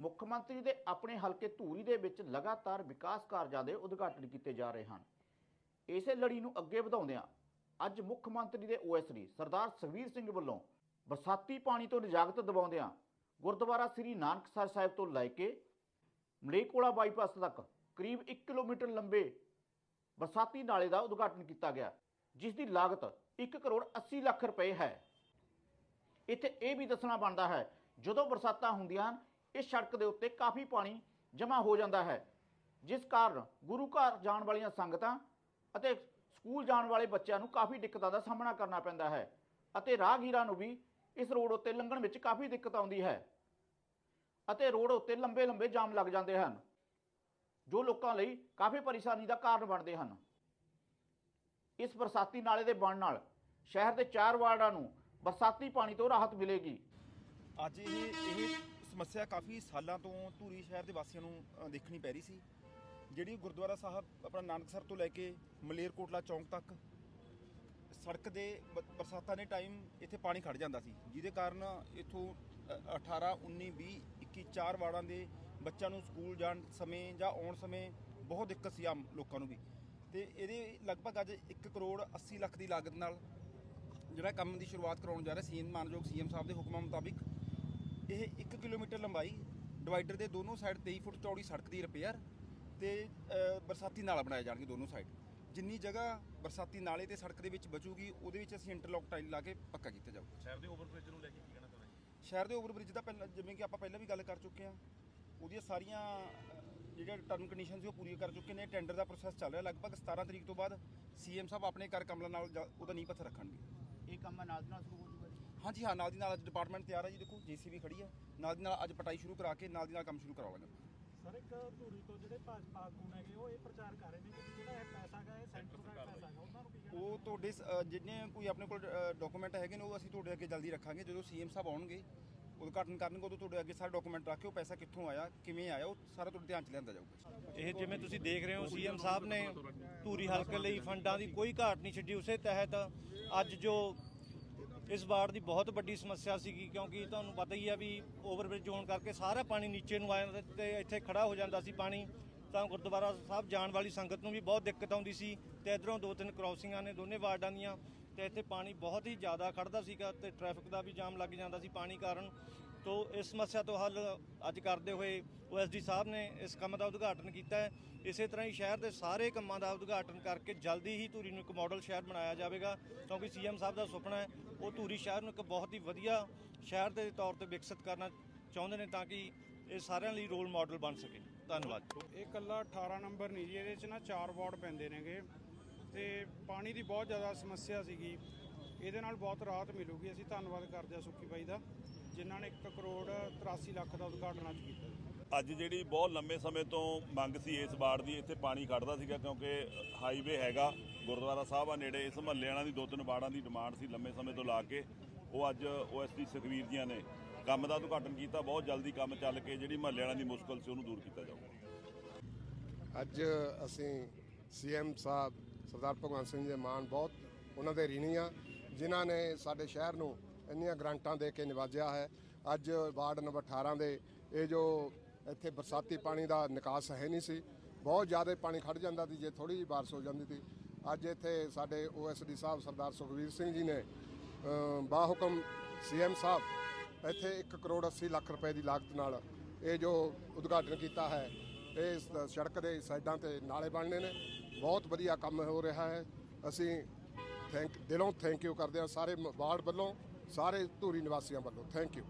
ਮੁੱਖ ਮੰਤਰੀ ਦੇ ਆਪਣੇ ਹਲਕੇ ਧੂਰੀ ਦੇ ਵਿੱਚ ਲਗਾਤਾਰ ਵਿਕਾਸ ਕਾਰਜਾਂ ਦੇ ਉਦਘਾਟਨ ਕੀਤੇ ਜਾ ਰਹੇ ਹਨ। ਇਸੇ ਲੜੀ ਨੂੰ ਅੱਗੇ ਵਧਾਉਂਦਿਆਂ ਅੱਜ ਮੁੱਖ ਮੰਤਰੀ ਦੇ ਓਐਸਡੀ ਸਰਦਾਰ ਸੁਖਬੀਰ ਸਿੰਘ ਵੱਲੋਂ ਬਰਸਾਤੀ ਪਾਣੀ ਤੋਂ ਨਿਜਾਗਤ ਦਿਵਾਉਂਦਿਆਂ ਗੁਰਦੁਆਰਾ ਸ੍ਰੀ ਨਾਨਕਸਰ ਸਾਹਿਬ ਤੋਂ ਲੈ ਕੇ ਮਲੇਕੋਲਾ ਬਾਈਪਾਸ ਤੱਕ ਕਰੀਬ 1 ਕਿਲੋਮੀਟਰ ਲੰਬੇ ਬਰਸਾਤੀ ਨਾਲੇ ਦਾ ਉਦਘਾਟਨ ਕੀਤਾ ਗਿਆ, ਜਿਸ ਦੀ ਲਾਗਤ 1 ਕਰੋੜ 80 ਲੱਖ ਰੁਪਏ ਹੈ। ਇੱਥੇ ਇਹ ਵੀ ਦੱਸਣਾ ਬਣਦਾ ਹੈ, ਜਦੋਂ ਬਰਸਾਤਾਂ ਹੁੰਦੀਆਂ ਹਨ ਇਸ ਸੜਕ ਦੇ ਉੱਤੇ ਕਾਫੀ ਪਾਣੀ ਜਮ੍ਹਾਂ ਹੋ ਜਾਂਦਾ ਹੈ, ਜਿਸ ਕਾਰਨ ਗੁਰੂ ਘਰ ਜਾਣ ਵਾਲੀਆਂ ਸੰਗਤਾਂ ਅਤੇ ਸਕੂਲ ਜਾਣ ਵਾਲੇ ਬੱਚਿਆਂ ਨੂੰ ਕਾਫੀ ਦਿੱਕਤਾਂ ਦਾ ਸਾਹਮਣਾ ਕਰਨਾ ਪੈਂਦਾ ਹੈ ਅਤੇ ਰਾਹਗੀਰਾਂ ਨੂੰ ਵੀ ਇਸ ਰੋਡ ਉੱਤੇ ਲੰਘਣ ਵਿੱਚ ਕਾਫੀ ਦਿੱਕਤ ਆਉਂਦੀ ਹੈ ਅਤੇ ਰੋਡ ਉੱਤੇ ਲੰਬੇ ਲੰਬੇ ਜਾਮ ਲੱਗ ਜਾਂਦੇ ਹਨ, ਜੋ ਲੋਕਾਂ ਲਈ ਕਾਫੀ ਪਰੇਸ਼ਾਨੀ ਦਾ ਕਾਰਨ ਬਣਦੇ ਹਨ। ਇਸ ਬਰਸਾਤੀ ਨਾਲੇ ਦੇ ਬਣ ਨਾਲ ਸ਼ਹਿਰ ਦੇ ਚਾਰ ਵਾਰਡਾਂ ਨੂੰ ਬਰਸਾਤੀ ਪਾਣੀ ਤੋਂ ਰਾਹਤ ਮਿਲੇਗੀ। ਅੱਜ ਇਹ ਇਹ ਸਮੱਸਿਆ ਕਾਫੀ ਸਾਲਾਂ ਤੋਂ ਧੂਰੀ ਸ਼ਹਿਰ ਦੇ ਵਾਸੀਆਂ ਨੂੰ ਅ, ਦੇਖਣੀ ਪੈ ਰਹੀ ਸੀ। ਜਿਹੜੀ ਗੁਰਦੁਆਰਾ ਸਾਹਿਬ ਆਪਣਾ ਨਾਨਕਸਰ ਤੋਂ ਲੈ ਕੇ ਮਲੇਰਕੋਟਲਾ ਚੌਂਕ ਤੱਕ ਸੜਕ ਦੇ ਬ- ਬਰਸਾਤਾਂ ਦੇ ਟਾਈਮ ਇੱਥੇ ਪਾਣੀ ਖੜ ਜਾਂਦਾ ਸੀ ਜਿਹਦੇ ਕਾਰਨ ਇੱਥੋਂ ਅ, 18 19 20 21 ਚਾਰ ਵਾਰਡਾਂ ਦੇ ਬੱਚਿਆਂ ਨੂੰ ਸਕੂਲ ਜਾਣ ਸਮੇਂ ਜਾਂ ਆਉਣ ਸਮੇਂ ਬਹੁਤ ਦਿੱਕਤ ਸੀ ਆਮ ਲੋਕਾਂ ਨੂੰ ਵੀ। ਤੇ ਇਹਦੇ ਲਗਭਗ ਅੱਜ 1 ਕਰੋੜ 80 ਲੱਖ ਦੀ ਲਾਗਤ ਨਾਲ ਜਿਹੜਾ ਕੰਮ ਦੀ ਸ਼ੁਰੂਆਤ ਕਰਾਉਣ ਜਾ ਰਿਹਾ ਸੀਐਮ ਮਾਨਯੋਗ ਸੀਐਮ ਸਾਹਿਬ ਦੇ ਹੁਕਮਾਂ ਮੁਤਾਬਿਕ ਇਹ 1 ਕਿਲੋਮੀਟਰ ਲੰਬਾਈ ਡਿਵਾਈਡਰ ਦੇ ਦੋਨੋਂ ਸਾਈਡ 23 ਫੁੱਟ ਚੌੜੀ ਸੜਕ ਦੀ ਰਿਪੇਅਰ ਤੇ ਬਰਸਾਤੀ ਨਾਲਾ ਬਣਾਏ ਜਾਣਗੇ ਦੋਨੋਂ ਸਾਈਡ ਜਿੰਨੀ ਜਗ੍ਹਾ ਬਰਸਾਤੀ ਨਾਲੇ ਤੇ ਸੜਕ ਦੇ ਵਿੱਚ ਬਚੂਗੀ ਉਹਦੇ ਵਿੱਚ ਅਸੀਂ ਇੰਟਰਲੌਕ ਟਾਈਲ ਲਾ ਕੇ ਪੱਕਾ ਕੀਤਾ ਜਾਊਗਾ। ਸ਼ਹਿਰ ਦੇ ਓਵਰਬ੍ਰਿਜ ਨੂੰ ਲੈ ਕੇ ਕੀ ਕਹਿਣਾ ਚਾਹੁੰਦੇ ਸ਼ਹਿਰ ਦੇ ਓਵਰਬ੍ਰਿਜ ਦਾ ਪਹਿਲਾਂ ਜਿਵੇਂ ਕਿ ਆਪਾਂ ਪਹਿਲਾਂ ਵੀ ਗੱਲ ਕਰ ਚੁੱਕੇ ਹਾਂ ਉਹਦੀਆਂ ਸਾਰੀਆਂ ਜਿਹੜੀਆਂ ਟਰਮ ਕੰਡੀਸ਼ਨਸ ਸੀ ਉਹ ਪੂਰੀਆਂ ਕਰ ਚੁੱਕੇ ਨੇ। ਟੈਂਡਰ ਦਾ ਪ੍ਰੋਸੈਸ ਚੱਲ ਰਿਹਾ ਲਗਭਗ 17 ਤਰੀਕ ਤੋਂ ਬਾਅਦ ਸੀਐਮ ਸਾਹਿਬ ਆਪਣੇ ਕਰ ਕਮਲਾ ਨਾਲ ਉਹਦਾ ਨੀਂਹ ਪੱਥਰ ਰੱਖਣਗੇ। ਇਹ ਕੰਮ ਨਾਲ ਦੀ ਨਾਲ ਸ਼ੁਰੂ ਹੋ ਜੂਗਾ ਹਾਂਜੀ ਹਾਂ ਨਾਲ ਦੀ ਨਾਲ ਅੱਜ ਡਿਪਾਰਟਮੈਂਟ ਤਿਆਰ ਹੈ ਜੀ ਦੇਖੋ ਜੀਸੀਬੀ ਖੜੀ ਹੈ। ਨਾਲ ਦੀ ਨਾਲ ਅੱਜ ਪਟਾਈ ਸ਼ੁਰੂ ਕਰਾ ਕੇ ਨਾਲ ਦੀ ਨਾਲ ਕੰਮ ਸ਼ੁਰੂ ਕਰਾਵਾਂਗੇ ਸਰ ਇੱਕ ਧੂਰੀ ਤੋਂ ਜਿਹੜੇ ਭਾਜਪਾ ਆਗੂ ਨੇਗੇ ਉਹ ਇਹ ਪ੍ਰਚਾਰ ਕਰ ਰਹੇ ਨੇ ਕਿ ਜਿਹੜਾ ਇਹ ਪੈਸਾ ਹੈਗਾ ਇਹ ਸੈਂਟਰ ਦਾ ਪੈਸਾ ਹੈਗਾ ਉਹਨਾਂ ਨੂੰ ਕੀ ਕਹਿਣਾ ਉਹ ਤੁਹਾਡੇ ਜਿੰਨੇ ਕੋਈ ਆਪਣੇ ਕੋਲ ਡਾਕੂਮੈਂਟ ਹੈਗੇ ਨੇ ਉਹ ਅਸੀਂ ਤੁਹਾਡੇ ਅੱਗੇ ਜਲਦੀ ਰੱਖਾਂਗੇ। ਜਦੋਂ ਸੀਐਮ ਸਾਹਿਬ ਆਉਣਗੇ ਉਦਘਾਟਨ ਕਰਨਗੇ ਉਦੋਂ ਤੁਹਾਡੇ ਅੱਗੇ ਸਾਰੇ ਡਾਕੂਮੈਂਟ ਰੱਖ ਕੇ ਉਹ ਪੈਸਾ ਕਿੱਥੋਂ ਆਇਆ ਕਿਵੇਂ ਆਇਆ ਉਹ ਸਾਰਾ ਤੁਹਾਡੇ ਧਿਆਨ ਚ ਲਿਆਂਦਾ ਜਾਊਗਾ। ਇਹ ਜਿਵੇਂ ਤੁਸੀਂ ਦੇਖ ਰਹੇ ਹੋ ਸੀਐਮ ਸਾਹਿਬ ਨੇ ਧੂਰੀ ਹਲਕੇ ਲਈ ਫੰਡਾਂ ਦੀ ਕੋਈ ਘਾਟ ਨਹੀਂ ਛੱਡੀ ਉਸੇ ਤਹਿਤ ਅੱਜ ਜੋ ਇਸ ਵਾਰਡ ਦੀ ਬਹੁਤ ਵੱਡੀ ਸਮੱਸਿਆ ਸੀਗੀ ਕਿਉਂਕਿ ਤੁਹਾਨੂੰ ਪਤਾ ਹੀ ਆ ਵੀ ਓਵਰਬ੍ਰਿਜ ਹੋਣ ਕਰਕੇ ਸਾਰਾ ਪਾਣੀ ਨੀਚੇ ਨੂੰ ਆ ਜਾਂਦਾ ਤੇ ਇੱਥੇ ਖੜਾ ਹੋ ਜਾਂਦਾ ਸੀ ਪਾਣੀ। ਤਾਂ ਗੁਰਦੁਆਰਾ ਸਾਹਿਬ ਜਾਣ ਵਾਲੀ ਸੰਗਤ ਨੂੰ ਵੀ ਬਹੁਤ ਦਿੱਕਤ ਆਉਂਦੀ ਸੀ ਤੇ ਇਧਰੋਂ ਦੋ ਤਿੰਨ ਕ੍ਰਾਸਿੰਗਾਂ ਨੇ ਦੋਨੇ ਵਾਰਡਾਂ ਦੀਆਂ ਤੇ ਇੱਥੇ ਪਾਣੀ ਬਹੁਤ ਹੀ ਜ਼ਿਆਦਾ ਖੜਦਾ ਸੀਗਾ ਤੇ ਟ੍ਰੈਫਿਕ ਦਾ ਵੀ ਜਾਮ ਲੱਗ ਜਾਂਦਾ ਸੀ ਪਾਣੀ ਕਾਰਨ। ਤੋ ਇਸ ਸਮੱਸਿਆ ਤੋਂ ਹੱਲ ਅੱਜ ਕਰਦੇ ਹੋਏ ਓਐਸਡੀ ਸਾਹਿਬ ਨੇ ਇਸ ਕੰਮ ਦਾ ਉਦਘਾਟਨ ਕੀਤਾ ਹੈ। ਇਸੇ ਤਰ੍ਹਾਂ ਹੀ ਸ਼ਹਿਰ ਦੇ ਸਾਰੇ ਕੰਮਾਂ ਦਾ ਉਦਘਾਟਨ ਕਰਕੇ ਜਲਦੀ ਹੀ ਧੂਰੀ ਨੂੰ ਇੱਕ ਮਾਡਲ ਸ਼ਹਿਰ ਬਣਾਇਆ ਜਾਵੇਗਾ, ਕਿਉਂਕਿ ਸੀਐਮ ਸਾਹਿਬ ਦਾ ਸੁਪਨਾ ਹੈ, ਉਹ ਧੂਰੀ ਸ਼ਹਿਰ ਨੂੰ ਇੱਕ ਬਹੁਤ ਹੀ ਵਧੀਆ ਸ਼ਹਿਰ ਦੇ ਤੌਰ ਤੇ ਵਿਕਸਿਤ ਕਰਨਾ ਚਾਹੁੰਦੇ ਨੇ ਤਾਂ ਕਿ ਇਹ ਸਾਰਿਆਂ ਲਈ ਰੋਲ ਮਾਡਲ ਬਣ ਸਕੇ। ਧੰਨਵਾਦ। ਇਹ ਕੱਲਾ 18 ਨੰਬਰ ਨਹੀਂ ਜੀ, ਇਹਦੇ ਚ ਨਾ 4 ਵਾਰਡ ਪੈਂਦੇ ਨੇਗੇ ਤੇ ਪਾਣੀ ਦੀ ਬਹੁਤ ਜ਼ਿਆਦਾ ਸਮੱਸਿਆ ਸੀਗੀ, ਇਹਦੇ ਨਾਲ ਬਹੁਤ ਰਾਹਤ ਮਿਲੂਗੀ, ਅਸੀਂ ਧੰਨਵਾਦ ਕਰਦੇ ਹਾਂ ਸੁੱਖੀ ਬਾਈ ਦਾ। ਜਿਨ੍ਹਾਂ ਨੇ 1 ਕਰੋੜ 83 ਲੱਖ ਦਾ ਉਦਘਾਟਨ ਅੱਜ ਕੀਤਾ ਅੱਜ ਜਿਹੜੀ ਬਹੁਤ ਲੰਮੇ ਸਮੇਂ ਤੋਂ ਮੰਗ ਸੀ ਇਸ ਵਾਰਡ ਦੀ ਇੱਥੇ ਪਾਣੀ ਖੜਦਾ ਸੀਗਾ ਕਿਉਂਕਿ ਹਾਈਵੇ ਹੈਗਾ ਗੁਰਦੁਆਰਾ ਸਾਹਿਬ ਆ ਨੇੜੇ ਇਸ ਮਹੱਲੇ ਵਾਲਿਆਂ ਦੀ ਦੋ ਤਿੰਨ ਵਾਰਡਾਂ ਦੀ ਡਿਮਾਂਡ ਸੀ ਲੰਮੇ ਸਮੇਂ ਤੋਂ ਲਾ ਕੇ। ਉਹ ਅੱਜ ਓਐਸਟੀ ਸੁਖਵੀਰ ਜੀਆਂ ਨੇ ਕੰਮ ਦਾ ਉਦਘਾਟਨ ਕੀਤਾ ਬਹੁਤ ਜਲਦੀ ਕੰਮ ਚੱਲ ਕੇ ਜਿਹੜੀ ਮਹੱਲੇ ਵਾਲਿਆਂ ਦੀ ਮੁਸ਼ਕਲ ਸੀ ਉਹਨੂੰ ਦੂਰ ਕੀਤਾ ਜਾਊਗਾ। ਅੱਜ ਅਸੀਂ ਸੀਐਮ ਸਾਹਿਬ ਸਰਦਾਰ ਭਗਵੰਤ ਸਿੰਘ ਜੀ ਦੇ ਮਾਨ ਬਹੁਤ ਉਹਨਾਂ ਦੇ ঋਣੀ ਆ ਜਿਨ੍ਹਾਂ ਨੇ ਸਾਡੇ ਸ਼ਹਿਰ ਨੂੰ ਇੰਨੀਆਂ ਗ੍ਰਾਂਟਾਂ ਦੇ ਕੇ ਨਿਵਾਜਿਆ ਹੈ। ਅੱਜ ਵਾਰਡ ਨੰਬਰ 18 ਦੇ ਇਹ ਜੋ ਇੱਥੇ ਬਰਸਾਤੀ ਪਾਣੀ ਦਾ ਨਿਕਾਸ ਹੈ ਨਹੀਂ ਸੀ। ਬਹੁਤ ਜ਼ਿਆਦਾ ਪਾਣੀ ਖੜ ਜਾਂਦਾ ਸੀ ਜੇ ਥੋੜੀ ਜਿਹੀ ਬਾਰਿਸ਼ ਹੋ ਜਾਂਦੀ ਸੀ। ਅੱਜ ਇੱਥੇ ਸਾਡੇ ਓਐਸਡੀ ਸਾਹਿਬ ਸਰਦਾਰ ਸੁਖਵੀਰ ਸਿੰਘ ਜੀ ਨੇ ਅਮ, ਬਾਹੁਕਮ ਸੀਐਮ ਸਾਹਿਬ ਇੱਥੇ 1 ਕਰੋੜ 80 ਲੱਖ ਰੁਪਏ ਦੀ ਲਾਗਤ ਨਾਲ ਇਹ ਜੋ ਉਦਘਾਟਨ ਕੀਤਾ ਹੈ ਇਹ ਸੜਕ ਦੇ ਸਾਈਡਾਂ ਤੇ ਨਾਲੇ ਬਣਨੇ ਨੇ। ਬਹੁਤ ਵਧੀਆ ਕੰਮ ਹੋ ਰਿਹਾ ਹੈ। ਅਸੀਂ ਥੈਂਕ ਦਿਲੋਂ ਥੈਂਕ ਯੂ ਕਰਦੇ ਹਾਂ ਸਾਰੇ ਵਾਰਡ ਵੱਲੋਂ। ਸਾਰੇ ਧੂਰੀ ਨਿਵਾਸੀਆਂ ਵੱਲੋਂ। Thank you